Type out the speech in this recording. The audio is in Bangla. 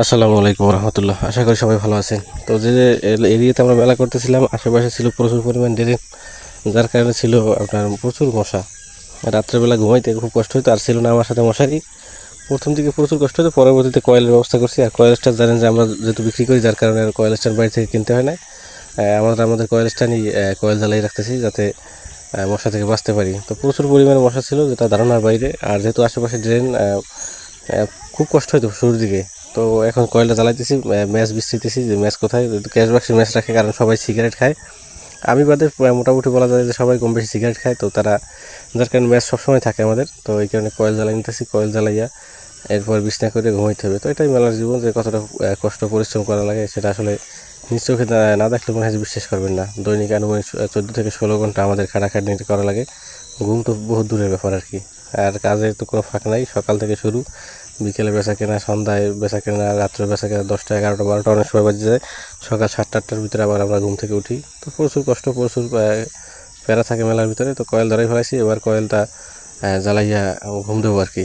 আসসালামু আলাইকুম রহমতুল্লাহ। আশা করি সবাই ভালো আছেন। তো যে এরিয়াতে আমরা মেলা করতেছিলাম, আশেপাশে ছিল প্রচুর পরিমাণ ড্রেন যার কারণে ছিল আপনার প্রচুর মশা। রাত্রেবেলা ঘুমাইতে খুব কষ্ট হতো আর ছিল না আমার সাথে মশারি। প্রথম দিকে প্রচুর কষ্ট হতো পরবর্তীতে কয়েলের ব্যবস্থা করছি। আর কয়েল স্টার জানেন যে আমরা যেহেতু বিক্রি করি, যার কারণে আর কয়েল স্টার বাইরে থেকে কিনতে হয় না। আমরা আমাদের কয়েল স্টারই কয়েল জ্বালাই রাখতেছি যাতে মশা থেকে বাঁচতে পারি। তো প্রচুর পরিমাণে মশা ছিল, যেটা ধারণার বাইরে। আর যেহেতু আশেপাশে ড্রেন খুব কষ্ট হতো শুরুর দিকে। তো এখন কয়লা জ্বালাইতেছি ম্যাচ বিস্তৃতেছি যে ম্যাচ কোথায় ক্যাশ বাক্সে ম্যাচ রাখে কারণ সবাই সিগারেট খায়। আমি বাদে মোটামুটি বলা যায় যে সবাই কম বেশি সিগারেট খায়, তো তারা, যার কারণে ম্যাচ সবসময় থাকে আমাদের, তো এই কারণে কয়েল জ্বালাই নিতেছি, কয়েল জ্বালাইয়া এরপর বিছনা করে ঘুমাইতে হবে। তো এটাই মেলার জীবন, যে কতটা কষ্ট, পরিশ্রম করা লাগে, সেটা আসলে নিজ চোখে না- দেখলে মনে হয় বিশ্বাস করবেন না। দৈনিক আনুমানিক চোদ্দ থেকে ষোলো ঘণ্টা আমাদের খাটাখাটনি করা লাগে। ঘুম তো বহুত দূরের ব্যাপার আর কি। আর কাজের তো কোনো ফাঁক নাই, সকাল থেকে শুরু। বিকেলে বেচা কেনা, সন্ধ্যায় বেচা কেনা, রাত্রে বেচা কেনা দশটা এগারোটা, বারোটা, অনেক সময় বাজে যায়। সকাল সাতটা, আটটার ভিতরে আবার আমরা ঘুম থেকে উঠি। তো প্রচুর কষ্ট, প্রচুর প্যারা থাকে মেলার ভিতরে। তো কয়েল ধরাই ফেলাইছি। এবার কয়েলটা জ্বালাইয়া ঘুম দেবো আর কি।